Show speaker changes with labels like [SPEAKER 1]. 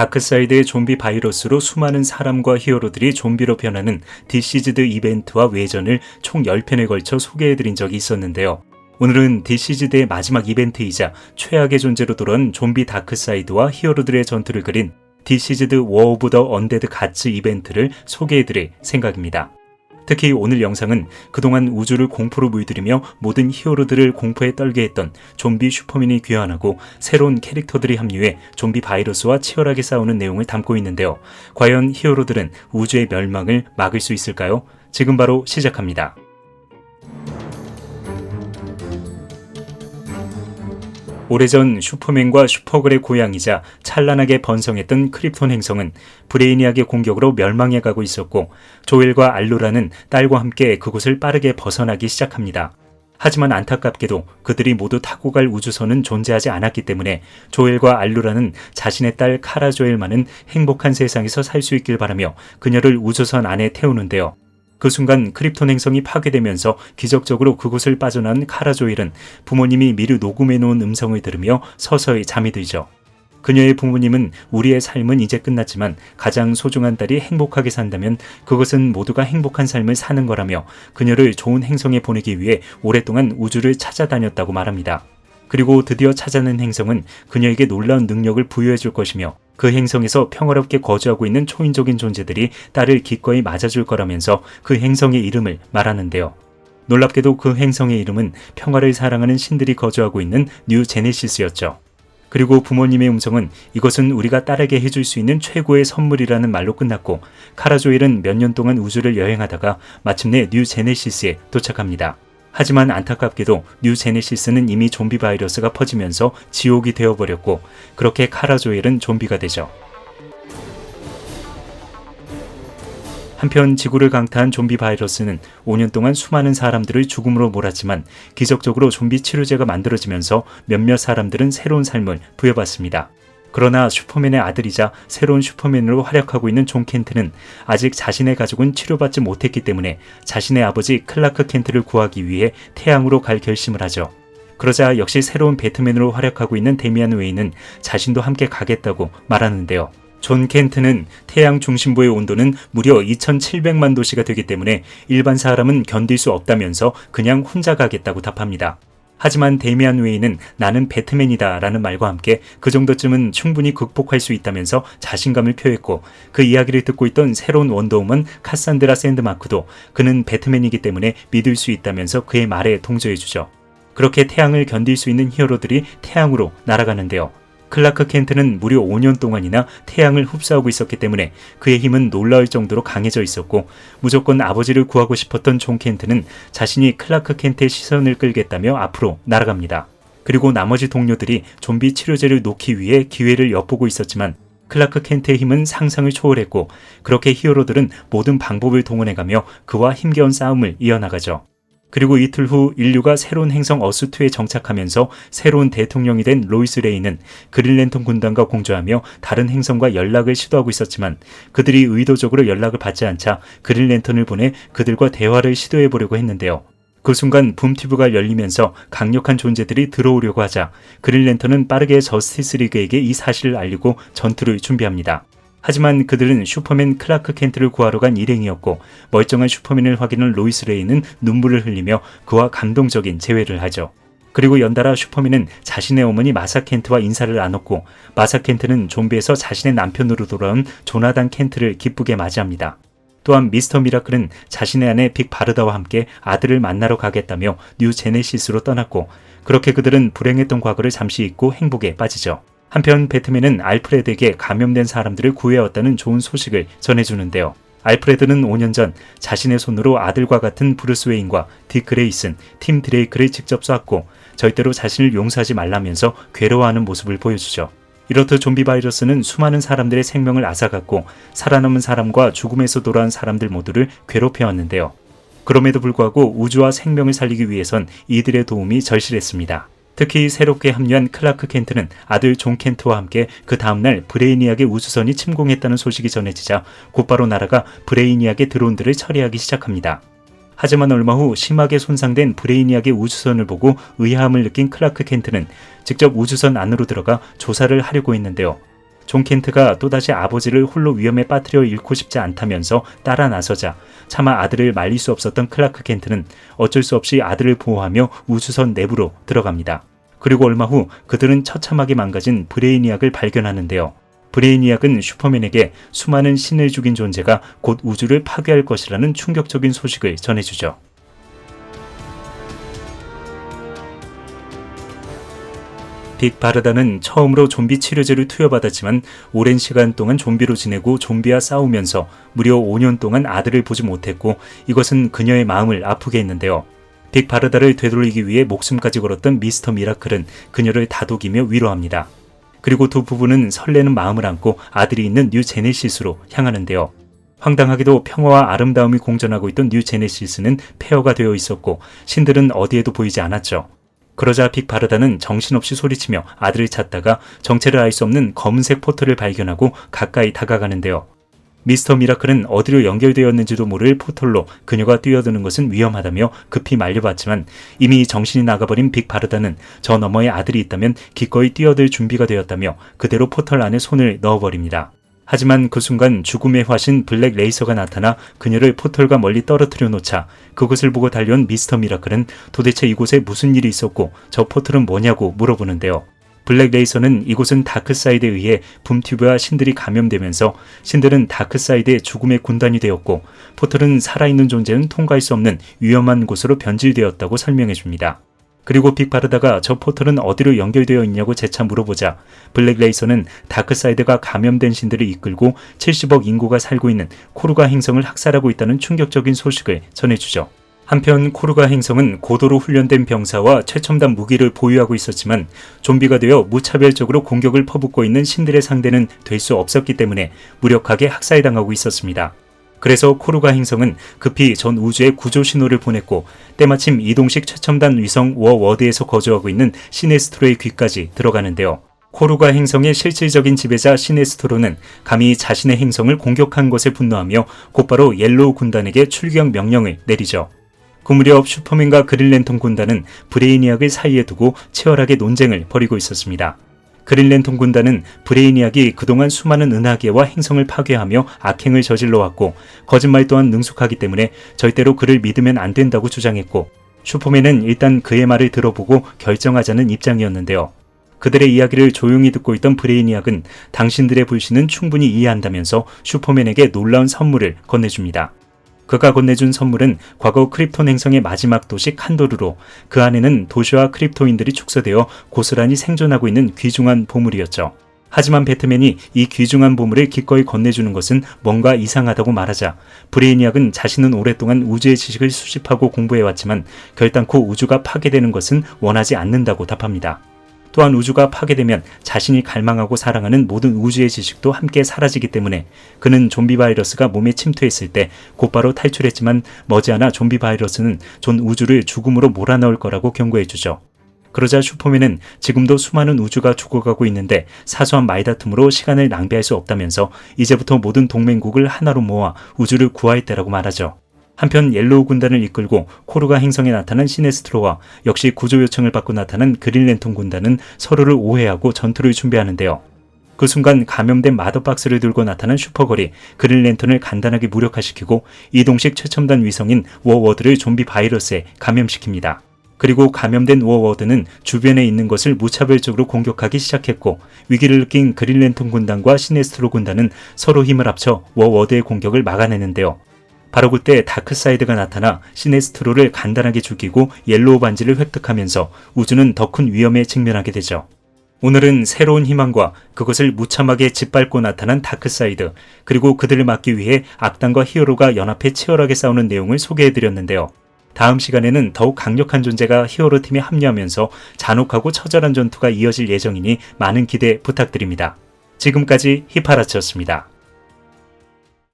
[SPEAKER 1] 다크사이드의 좀비 바이러스로 수많은 사람과 히어로들이 좀비로 변하는 디시즈드 이벤트와 외전을 총 10편에 걸쳐 소개해드린 적이 있었는데요. 오늘은 디시즈드의 마지막 이벤트이자 최악의 존재로 돌아온 좀비 다크사이드와 히어로들의 전투를 그린 디시즈드 워 오브 더 언데드 가츠 이벤트를 소개해드릴 생각입니다. 특히 오늘 영상은 그동안 우주를 공포로 물들이며 모든 히어로들을 공포에 떨게 했던 좀비 슈퍼맨이 귀환하고 새로운 캐릭터들이 합류해 좀비 바이러스와 치열하게 싸우는 내용을 담고 있는데요. 과연 히어로들은 우주의 멸망을 막을 수 있을까요? 지금 바로 시작합니다. 오래전 슈퍼맨과 슈퍼글의 고향이자 찬란하게 번성했던 크립톤 행성은 브레이니악의 공격으로 멸망해 가고 있었고 조엘과 알로라는 딸과 함께 그곳을 빠르게 벗어나기 시작합니다. 하지만 안타깝게도 그들이 모두 타고 갈 우주선은 존재하지 않았기 때문에 조엘과 알루라는 자신의 딸 카라 조엘만은 행복한 세상에서 살 수 있길 바라며 그녀를 우주선 안에 태우는데요. 그 순간 크립톤 행성이 파괴되면서 기적적으로 그곳을 빠져나온 카라조일은 부모님이 미리 녹음해 놓은 음성을 들으며 서서히 잠이 들죠. 그녀의 부모님은 우리의 삶은 이제 끝났지만 가장 소중한 딸이 행복하게 산다면 그것은 모두가 행복한 삶을 사는 거라며 그녀를 좋은 행성에 보내기 위해 오랫동안 우주를 찾아다녔다고 말합니다. 그리고 드디어 찾아낸 행성은 그녀에게 놀라운 능력을 부여해 줄 것이며 그 행성에서 평화롭게 거주하고 있는 초인적인 존재들이 딸을 기꺼이 맞아줄 거라면서 그 행성의 이름을 말하는데요. 놀랍게도 그 행성의 이름은 평화를 사랑하는 신들이 거주하고 있는 뉴 제네시스였죠. 그리고 부모님의 음성은 이것은 우리가 딸에게 해줄 수 있는 최고의 선물이라는 말로 끝났고 카라조일은 몇 년 동안 우주를 여행하다가 마침내 뉴 제네시스에 도착합니다. 하지만 안타깝게도 뉴 제네시스는 이미 좀비 바이러스가 퍼지면서 지옥이 되어버렸고 그렇게 카라조엘은 좀비가 되죠. 한편 지구를 강타한 좀비 바이러스는 5년 동안 수많은 사람들을 죽음으로 몰았지만 기적적으로 좀비 치료제가 만들어지면서 몇몇 사람들은 새로운 삶을 부여받습니다. 그러나 슈퍼맨의 아들이자 새로운 슈퍼맨으로 활약하고 있는 존 켄트는 아직 자신의 가족은 치료받지 못했기 때문에 자신의 아버지 클라크 켄트를 구하기 위해 태양으로 갈 결심을 하죠. 그러자 역시 새로운 배트맨으로 활약하고 있는 데미안 웨이는 자신도 함께 가겠다고 말하는데요. 존 켄트는 태양 중심부의 온도는 무려 2700만 도씨가 되기 때문에 일반 사람은 견딜 수 없다면서 그냥 혼자 가겠다고 답합니다. 하지만 데미안 웨이는 나는 배트맨이다 라는 말과 함께 그 정도쯤은 충분히 극복할 수 있다면서 자신감을 표했고 그 이야기를 듣고 있던 새로운 원더우먼 카산드라 샌드마크도 그는 배트맨이기 때문에 믿을 수 있다면서 그의 말에 동조해주죠. 그렇게 태양을 견딜 수 있는 히어로들이 태양으로 날아가는데요. 클라크 켄트는 무려 5년 동안이나 태양을 흡수하고 있었기 때문에 그의 힘은 놀라울 정도로 강해져 있었고 무조건 아버지를 구하고 싶었던 존 켄트는 자신이 클라크 켄트의 시선을 끌겠다며 앞으로 날아갑니다. 그리고 나머지 동료들이 좀비 치료제를 놓기 위해 기회를 엿보고 있었지만 클라크 켄트의 힘은 상상을 초월했고 그렇게 히어로들은 모든 방법을 동원해가며 그와 힘겨운 싸움을 이어나가죠. 그리고 이틀 후 인류가 새로운 행성 어스2에 정착하면서 새로운 대통령이 된 로이스 레이는 그린랜턴 군단과 공조하며 다른 행성과 연락을 시도하고 있었지만 그들이 의도적으로 연락을 받지 않자 그린랜턴을 보내 그들과 대화를 시도해 보려고 했는데요. 그 순간 붐튜브가 열리면서 강력한 존재들이 들어오려고 하자 그린랜턴은 빠르게 저스티스 리그에게 이 사실을 알리고 전투를 준비합니다. 하지만 그들은 슈퍼맨 클라크 켄트를 구하러 간 일행이었고 멀쩡한 슈퍼맨을 확인한 로이스 레이는 눈물을 흘리며 그와 감동적인 재회를 하죠. 그리고 연달아 슈퍼맨은 자신의 어머니 마사 켄트와 인사를 나눴고 마사 켄트는 좀비에서 자신의 남편으로 돌아온 조나단 켄트를 기쁘게 맞이합니다. 또한 미스터 미라클은 자신의 아내 빅 바르다와 함께 아들을 만나러 가겠다며 뉴 제네시스로 떠났고 그렇게 그들은 불행했던 과거를 잠시 잊고 행복에 빠지죠. 한편 배트맨은 알프레드에게 감염된 사람들을 구해왔다는 좋은 소식을 전해주는데요. 알프레드는 5년 전 자신의 손으로 아들과 같은 브루스 웨인과 딕 그레이슨, 팀 드레이크를 직접 쐈고 절대로 자신을 용서하지 말라면서 괴로워하는 모습을 보여주죠. 이렇듯 좀비 바이러스는 수많은 사람들의 생명을 앗아갔고 살아남은 사람과 죽음에서 돌아온 사람들 모두를 괴롭혀왔는데요. 그럼에도 불구하고 우주와 생명을 살리기 위해선 이들의 도움이 절실했습니다. 특히 새롭게 합류한 클라크 켄트는 아들 존 켄트와 함께 그 다음날 브레이니악의 우주선이 침공했다는 소식이 전해지자 곧바로 나라가 브레이니악의 드론들을 처리하기 시작합니다. 하지만 얼마 후 심하게 손상된 브레이니악의 우주선을 보고 의아함을 느낀 클라크 켄트는 직접 우주선 안으로 들어가 조사를 하려고 했는데요. 존 켄트가 또다시 아버지를 홀로 위험에 빠뜨려 잃고 싶지 않다면서 따라 나서자 차마 아들을 말릴 수 없었던 클라크 켄트는 어쩔 수 없이 아들을 보호하며 우주선 내부로 들어갑니다. 그리고 얼마 후 그들은 처참하게 망가진 브레이니악을 발견하는데요. 브레이니악은 슈퍼맨에게 수많은 신을 죽인 존재가 곧 우주를 파괴할 것이라는 충격적인 소식을 전해주죠. 빅 바르다는 처음으로 좀비 치료제를 투여받았지만 오랜 시간 동안 좀비로 지내고 좀비와 싸우면서 무려 5년 동안 아들을 보지 못했고 이것은 그녀의 마음을 아프게 했는데요. 빅 바르다를 되돌리기 위해 목숨까지 걸었던 미스터 미라클은 그녀를 다독이며 위로합니다. 그리고 두 부부는 설레는 마음을 안고 아들이 있는 뉴 제네시스로 향하는데요. 황당하게도 평화와 아름다움이 공존하고 있던 뉴 제네시스는 폐허가 되어 있었고 신들은 어디에도 보이지 않았죠. 그러자 빅 바르다는 정신없이 소리치며 아들을 찾다가 정체를 알 수 없는 검은색 포털을 발견하고 가까이 다가가는데요. 미스터 미라클은 어디로 연결되었는지도 모를 포털로 그녀가 뛰어드는 것은 위험하다며 급히 말려봤지만 이미 정신이 나가버린 빅 바르다는 저 너머에 아들이 있다면 기꺼이 뛰어들 준비가 되었다며 그대로 포털 안에 손을 넣어버립니다. 하지만 그 순간 죽음의 화신 블랙 레이서가 나타나 그녀를 포털과 멀리 떨어뜨려 놓자 그곳을 보고 달려온 미스터 미라클은 도대체 이곳에 무슨 일이 있었고 저 포털은 뭐냐고 물어보는데요. 블랙 레이서는 이곳은 다크사이드에 의해 붐튜브와 신들이 감염되면서 신들은 다크사이드의 죽음의 군단이 되었고 포털은 살아있는 존재는 통과할 수 없는 위험한 곳으로 변질되었다고 설명해 줍니다. 그리고 빅 바르다가 저 포털은 어디로 연결되어 있냐고 재차 물어보자 블랙 레이서는 다크사이드가 감염된 신들을 이끌고 70억 인구가 살고 있는 코르가 행성을 학살하고 있다는 충격적인 소식을 전해주죠. 한편 코르가 행성은 고도로 훈련된 병사와 최첨단 무기를 보유하고 있었지만 좀비가 되어 무차별적으로 공격을 퍼붓고 있는 신들의 상대는 될 수 없었기 때문에 무력하게 학살당하고 있었습니다. 그래서 코르가 행성은 급히 전 우주에 구조 신호를 보냈고 때마침 이동식 최첨단 위성 워워드에서 거주하고 있는 시네스트로의 귀까지 들어가는데요. 코르가 행성의 실질적인 지배자 시네스트로는 감히 자신의 행성을 공격한 것에 분노하며 곧바로 옐로우 군단에게 출격 명령을 내리죠. 그 무렵 슈퍼맨과 그린랜턴 군단은 브레이니악을 사이에 두고 치열하게 논쟁을 벌이고 있었습니다. 그린랜턴 군단은 브레이니악이 그동안 수많은 은하계와 행성을 파괴하며 악행을 저질러 왔고 거짓말 또한 능숙하기 때문에 절대로 그를 믿으면 안 된다고 주장했고 슈퍼맨은 일단 그의 말을 들어보고 결정하자는 입장이었는데요. 그들의 이야기를 조용히 듣고 있던 브레이니악은 당신들의 불신은 충분히 이해한다면서 슈퍼맨에게 놀라운 선물을 건네줍니다. 그가 건네준 선물은 과거 크립톤 행성의 마지막 도시 칸도르로 그 안에는 도시와 크립토인들이 축소되어 고스란히 생존하고 있는 귀중한 보물이었죠. 하지만 배트맨이 이 귀중한 보물을 기꺼이 건네주는 것은 뭔가 이상하다고 말하자 브레이니악은 자신은 오랫동안 우주의 지식을 수집하고 공부해왔지만 결단코 우주가 파괴되는 것은 원하지 않는다고 답합니다. 또한 우주가 파괴되면 자신이 갈망하고 사랑하는 모든 우주의 지식도 함께 사라지기 때문에 그는 좀비 바이러스가 몸에 침투했을 때 곧바로 탈출했지만 머지않아 좀비 바이러스는 전 우주를 죽음으로 몰아넣을 거라고 경고해주죠. 그러자 슈퍼맨은 지금도 수많은 우주가 죽어가고 있는데 사소한 말다툼으로 시간을 낭비할 수 없다면서 이제부터 모든 동맹국을 하나로 모아 우주를 구할 때라고 말하죠. 한편 옐로우 군단을 이끌고 코르가 행성에 나타난 시네스트로와 역시 구조 요청을 받고 나타난 그린랜턴 군단은 서로를 오해하고 전투를 준비하는데요. 그 순간 감염된 마더박스를 들고 나타난 슈퍼걸이 그린랜턴을 간단하게 무력화시키고 이동식 최첨단 위성인 워워드를 좀비 바이러스에 감염시킵니다. 그리고 감염된 워워드는 주변에 있는 것을 무차별적으로 공격하기 시작했고 위기를 느낀 그린랜턴 군단과 시네스트로 군단은 서로 힘을 합쳐 워워드의 공격을 막아내는데요. 바로 그때 다크사이드가 나타나 시네스트로를 간단하게 죽이고 옐로우 반지를 획득하면서 우주는 더 큰 위험에 직면하게 되죠. 오늘은 새로운 희망과 그것을 무참하게 짓밟고 나타난 다크사이드, 그리고 그들을 막기 위해 악당과 히어로가 연합해 치열하게 싸우는 내용을 소개해드렸는데요. 다음 시간에는 더욱 강력한 존재가 히어로 팀에 합류하면서 잔혹하고 처절한 전투가 이어질 예정이니 많은 기대 부탁드립니다. 지금까지 히파라치였습니다.